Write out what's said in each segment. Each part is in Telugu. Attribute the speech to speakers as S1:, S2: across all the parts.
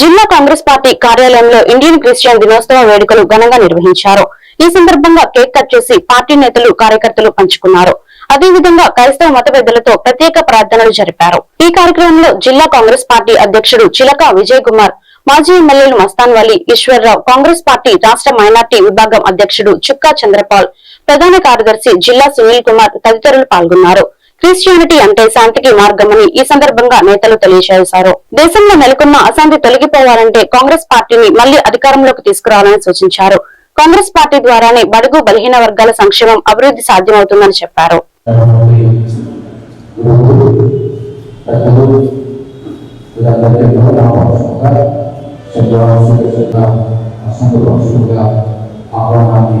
S1: జిల్లా కాంగ్రెస్ పార్టీ కార్యాలయంలో ఇండియన్ క్రిస్టియన్ దినోత్సవ వేడుకలు ఘనంగా నిర్వహించారు. ఈ సందర్భంగా కేక్ కట్ చేసి పార్టీ నేతలు కార్యకర్తలు పంచుకున్నారు. అదేవిధంగా క్రైస్తవ మత పెద్దలతో ప్రత్యేక ప్రార్థనలు జరిపారు. ఈ కార్యక్రమంలో జిల్లా కాంగ్రెస్ పార్టీ అధ్యక్షుడు చిలక విజయ్ కుమార్ మాజీ ఎమ్మెల్యేలు మస్తాన్ వలి ఈశ్వర్రావు కాంగ్రెస్ పార్టీ రాష్ట్ర మైనార్టీ విభాగం అధ్యక్షుడు చుక్కా చంద్రపాల్ ప్రధాన కార్యదర్శి జిల్లా సునీల్ కుమార్ తదితరులు పాల్గొన్నారు. క్రిస్టియానిటీ అంటే శాంతికి మార్గమని ఈ సందర్భంగా నేతలు తెలియజేశారు. దేశంలో నెలకొన్న అశాంతి తొలగిపోవాలంటే కాంగ్రెస్ పార్టీని మళ్ళీ అధికారంలోకి తీసుకురావాలని సూచించారు. కాంగ్రెస్ పార్టీ ద్వారానే బడుగు బలహీన వర్గాల సంక్షేమం అభివృద్ధి సాధ్యమవుతుందని చెప్పారు.
S2: ఆహ్వానాన్ని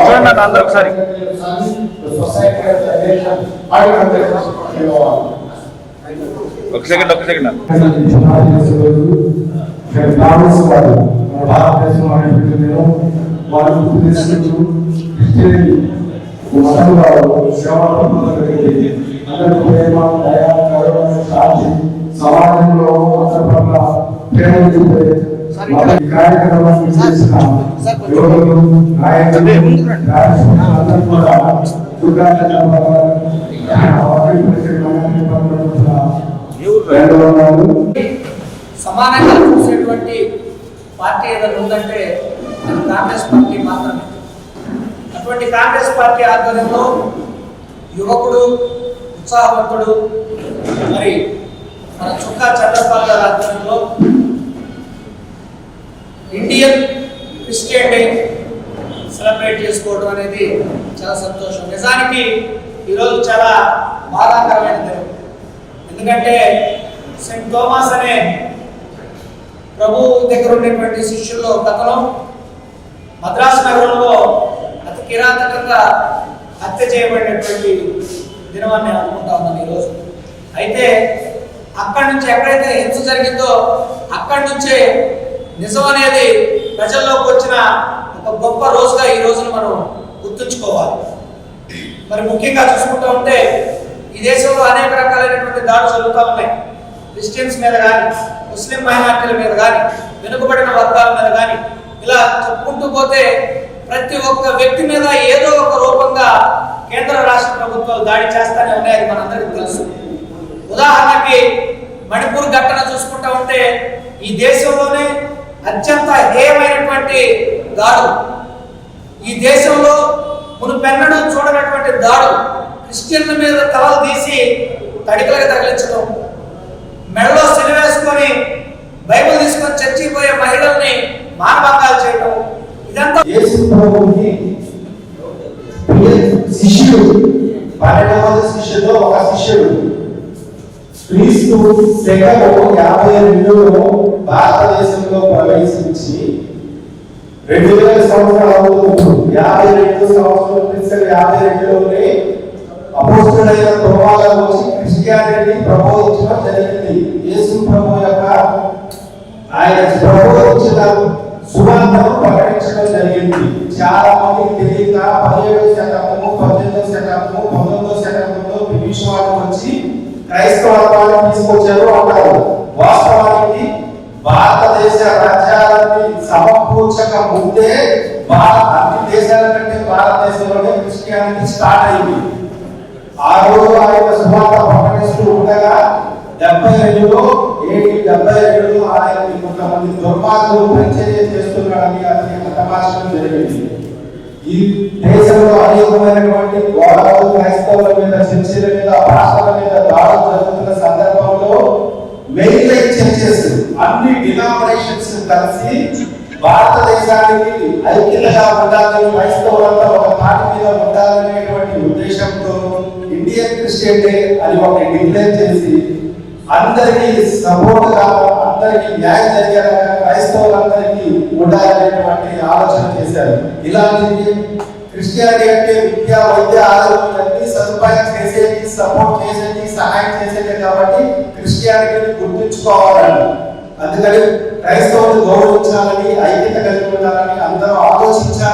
S3: చూడండి అందరూ ఒకసారి. ఒక సెకండ్ ఒక సెకండ్
S2: సేవలు ప్రేమ కరుణ సమాజంలో అందరి పట్ల ప్రేమ చూపే చేసిన యువకులు నాయకులు కూడా
S4: సమానంగా చూసేటువంటి పార్టీ ఏదైనా ఉందంటే అది కాంగ్రెస్ పార్టీ మాత్రమే. అటువంటి కాంగ్రెస్ పార్టీ ఆధ్వర్యంలో యువకుడు ఉత్సాహవంతుడు మరి మన చుక్కా చంద్రపాల్ గారి ఆధ్వర్యంలో ఇండియన్ క్రిస్టియన్ డే సెలబ్రేట్ చేసుకోవడం అనేది చాలా సంతోషం. నిజానికి ఈరోజు చాలా బాధాకరమైన దినం. ఎందుకంటే సెయింట్ థోమస్ అనే ప్రభు దగ్గర ఉండేటువంటి శిష్యుల్లో ఒకతను మద్రాసు నగరంలో అతి కిరాతకంగా హత్య చేయబడినటువంటి దినమాన్ని అనుకుంటా ఉన్నాను ఈరోజు. అయితే అక్కడి నుంచి ఎక్కడైతే హింస జరిగిందో అక్కడి నుంచే నిజం అనేది ప్రజల్లోకి వచ్చిన ఒక గొప్ప రోజుగా ఈ రోజును మనం గుర్తుంచుకోవాలి. మరి ముఖ్యంగా చూసుకుంటూ ఉంటే ఈ దేశంలో అనేక రకాలైనటువంటి దాడులు జరుగుతూ ఉన్నాయి. క్రిస్టియన్స్ మీద కానీ ముస్లిం మైనార్టీల మీద కానీ వెనుకబడిన వర్గాల మీద కానీ ఇలా చెప్పుకుంటూ పోతే ప్రతి ఒక్క వ్యక్తి మీద ఏదో ఒక రూపంగా కేంద్ర రాష్ట్ర ప్రభుత్వాలు దాడి చేస్తానే ఉన్నాయి అది మనందరికీ తెలుసు. ఉదాహరణకి మణిపూర్ ఘటన చూసుకుంటా ఉంటే ఈ దేశంలోనే అత్యంత హేయమైనటువంటి దాడులు ఈ దేశంలో మునుపెన్నడూ చూడనటువంటి దాడులు క్రిస్టియన్ల మీద తలలు తీసి తడికలుగా తగిలించడం. మెడలో సిలివేసుకొని బైబిల్ తీసుకొని చచ్చిపోయే పోయే మహిళల్ని మానభంగాలు చేయడం ఇదంతా
S2: శిష్యుడు పన్నెండవ శిష్యుడు ఒక శిష్యుడు. క్రీస్తు శకము యాభై రెండులో భారతదేశంలో ప్రవేశించి రెండు వేల సంవత్సరాలు యాభై రెండు సంవత్సరాలు యాభై రెండులోనే అపోస్తుడైన తోమాల వచ్చి క్రిస్టియానిటీ ప్రబోధించడం జరిగింది. యేసు ప్రభు యొక్క ఆయన ప్రబోధించిన సువార్తను ప్రకటించడం జరిగింది. చాలా మందికి తెలియక పదిహేడవ శతకము పద్దెనిమిదవ శతకము పంతొమ్మిదవ శతకంలో బ్రిటిష్ వాళ్ళు వచ్చి క్రైస్తవత్వాన్ని తీసుకొచ్చారు అంటారు. వాస్తవ భారతదేశ రాజ్యాలని సమకూర్చక ముందే భారత అన్ని దేశాల కంటే భారతదేశంలోనే క్రిస్టియానిటీ స్టార్ట్ అయింది. ఆ రోజు ఆయన సువార్త ప్రకటిస్తూ ఉండగా డెబ్బై రెండులో ఏడు డెబ్బై రెండులో ఆయన కొంతమంది దుర్మార్గులు పరిచర్య చేస్తున్నాడని అతని హతమార్చడం జరిగింది. ఈ దేశంలో అనేకమైనటువంటి గోడలు క్రైస్తవుల మీద చర్చిల మీద భాషల మీద దాడులు జరుగుతున్నాయి. అన్ని డినామినేషన్స్ కలిసి భారతదేశానికి ఐక్యతగా ఉండాలని క్రైస్తవులంతా ఒక పార్టీ మీద ఉండాలనేటువంటి ఉద్దేశంతో ఇండియన్ క్రిస్టియన్ డే అని ఒక డిక్లేర్ చేసి అందరికీ సపోర్ట్గా అందరికీ న్యాయం జరిగేలాగా క్రైస్తవులందరికీ ఉండాలనేటువంటి ఆలోచన చేశారు. ఇలాంటి క్రిస్టియానిటీ అంటే విద్య వైద్య ఆరోగ్యం అన్ని సదుపాయం చేసేది సపోర్ట్ చేసేది సహాయం చేసేది కాబట్టి క్రిస్టియానిటీని గుర్తుంచుకోవాలని అందుకని క్రైస్తవులు గౌరవించాలని ఐక్యత కలిగి ఉండాలని అందరూ ఆలోచించాలి.